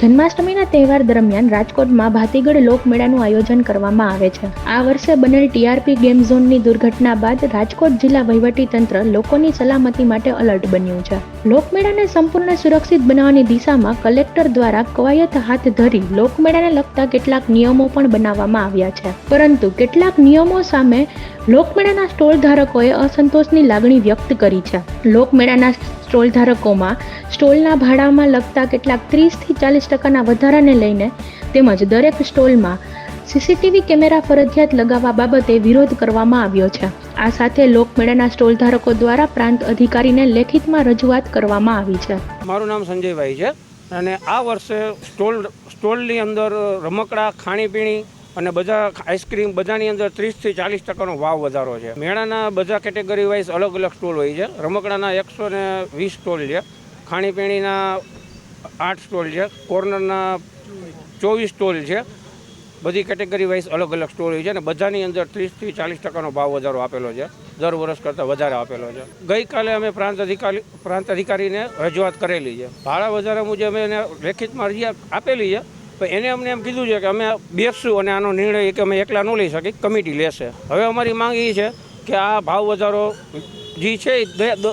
જન્માષ્ટમીના તહેવાર દરમિયાન રાજકોટમાં ભાતીગઢ લોકમેળાનું આયોજન કરવામાં આવે છે. આ વર્ષે બનેલ ટીઆરપી ગેમ ઝોનની દુર્ઘટના બાદ રાજકોટ જિલ્લા વહીવટીતંત્ર લોકોની સલામતી માટે અલર્ટ બન્યું છે. લોકમેળાને સંપૂર્ણ સુરક્ષિત બનાવવાની દિશામાં કલેક્ટર દ્વારા કવાયત હાથ ધરી લોકમેળાને લગતા કેટલાક નિયમો પણ બનાવવામાં આવ્યા છે. પરંતુ કેટલાક નિયમો સામે લોકમેળાના સ્ટોલ ધારકોએ અસંતોષની લાગણી વ્યક્ત કરી છે. લોકમેળાના સ્ટોલ ધારકોમાં સ્ટોલના ભાડામાં લગતા કેટલાક ત્રીસથી ચાલીસ ટકાના વધારાને લઈને તેમજ દરેક સ્ટોલમાં સીસીટીવી કેમેરા ફરજિયાત લગાવવા બાબતે વિરોધ કરવામાં આવ્યો છે. આ સાથે લોકમેળાના સ્ટોલ ધારકો દ્વારા પ્રાંત અધિકારીને લેખિતમાં રજૂઆત કરવામાં આવી છે. મારું નામ સંજયભાઈ છે અને આ વર્ષે સ્ટોલ સ્ટોલની અંદર રમકડા, ખાણીપીણી અને બધા આઈસ્ક્રીમ બધાની અંદર ત્રીસથી ચાલીસ ટકાનો ભાવ વધારો છે. મેળાના બધા કેટેગરી વાઇઝ અલગ અલગ સ્ટોલ હોય છે. રમકડાના એકસો ને વીસ સ્ટોલ છે. ખાણીપીણીના આઠ સ્ટોલ છે. કોર્નરના ચોવીસ સ્ટોલ છે. બધી કેટેગરી વાઇઝ અલગ અલગ સ્ટોલ હોય છે અને બધાની અંદર ત્રીસથી ચાલીસ ટકાનો ભાવ વધારો આપેલો છે. દર વર્ષ કરતાં વધારે આપેલો છે. ગઈકાલે અમે પ્રાંત અધિકારી, પ્રાંત અધિકારીને રજૂઆત કરેલી છે. ભાડા વધારા મુજબ અમે એને લેખિતમાં અરજી આપેલી છે. પણ એને અમને એમ કીધું છે કે અમે બેસશું અને આનો નિર્ણય કે અમે એકલા ન લઈ શકીએ, કમિટી લેશે. હવે અમારી માંગ એ છે કે આ ભાવ વધારો જે છે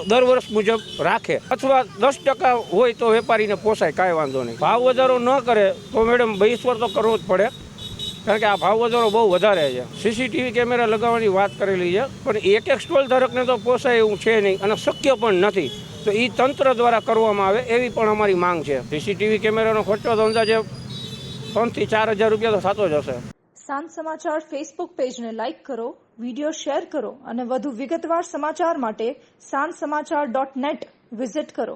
દર વર્ષ મુજબ રાખે. અથવા દસ ટકા હોય તો વેપારીને પોસાય, કાંઈ વાંધો નહીં. ભાવ વધારો ન કરે તો મેડમ બહિષ્કાર તો કરવો જ પડે, કારણ કે આ ભાવ વધારો બહુ વધારે છે. સીસીટીવી કેમેરા લગાવવાની વાત કરેલી છે, પણ એક એક સ્ટોલ ધારકને તો પોસાય એવું છે નહીં અને શક્ય પણ નથી. તો એ તંત્ર દ્વારા કરવામાં આવે એવી પણ અમારી માંગ છે. સીસીટીવી કેમેરાનો ખર્ચો તો અંદાજે ત્રણથી ચાર હજાર રૂપિયા તો સાચો જશે સાંજ સમાચાર ફેસબુક પેજને લાઇક કરો વીડિયો શેર કરો અને વધુ વિગતવાર સમાચાર માટે સાંજ સમાચાર ડોટ નેટ વિઝિટ કરો.